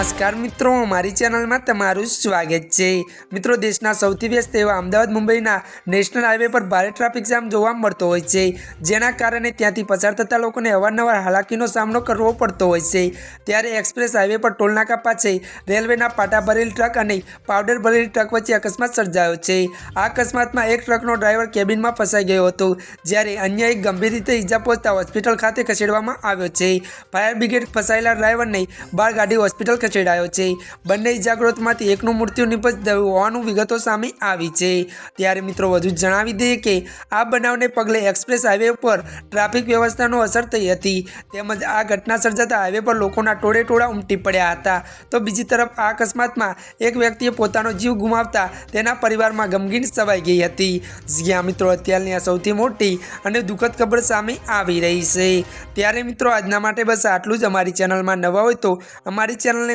નમસ્કાર મિત્રો, મારી ચેનલમાં તમારું સ્વાગત છે. મિત્રો, દેશના સૌથી વ્યસ્ત એવા અમદાવાદ, મુંબઈના નેશનલ હાઈવે પર ભારે ટ્રાફિક જામ જોવા મળતો હોય છે. જેના કારણે ત્યાંથી પસાર થતા લોકોને અવારનવાર હાલાકીનો સામનો કરવો પડતો હોય છે. ત્યારે એક્સપ્રેસ હાઈવે પર ટોલનાકા પાસે રેલવેના પાટા ભરેલ ટ્રક અને પાવડર ભરેલી ટ્રક વચ્ચે અકસ્માત સર્જાયો છે. આ અકસ્માતમાં એક ટ્રકનો ડ્રાઈવર કેબિનમાં ફસાઈ ગયો હતો, જ્યારે અન્ય એક ગંભીર રીતે ઈજા પહોંચતા હોસ્પિટલ ખાતે ખસેડવામાં આવ્યો છે. ફાયર બ્રિગેડ ફસાયેલા ડ્રાઈવરને બાર ગાડી હોસ્પિટલ ખસેડાયો છે. બંને ઇજાગ્રસ્તમાંથી એકનું મૃત્યુ નિપજ્યું હોવાનું વિગતો સામે આવી છે. ત્યારે મિત્રો વધુ જણાવી દઈએ કે આ બનાવને પગલે એક્સપ્રેસ હાઈવે પર ટ્રાફિક વ્યવસ્થાનો અસર થઈ હતી. તેમજ આ ઘટના સર્જાતા હાઈવે પર લોકોના ટોળે ટોળા ઉમટી પડ્યા હતા. તો બીજી તરફ આ અકસ્માતમાં એક વ્યક્તિએ પોતાનો જીવ ગુમાવતા તેના પરિવારમાં ગમગીન સવાઈ ગઈ હતી. જ્યાં મિત્રો, અત્યારની આ સૌથી મોટી અને દુઃખદ ખબર સામે આવી રહી છે. ત્યારે મિત્રો, આજના માટે બસ આટલું જ. અમારી ચેનલમાં નવા હોય તો અમારી ચેનલને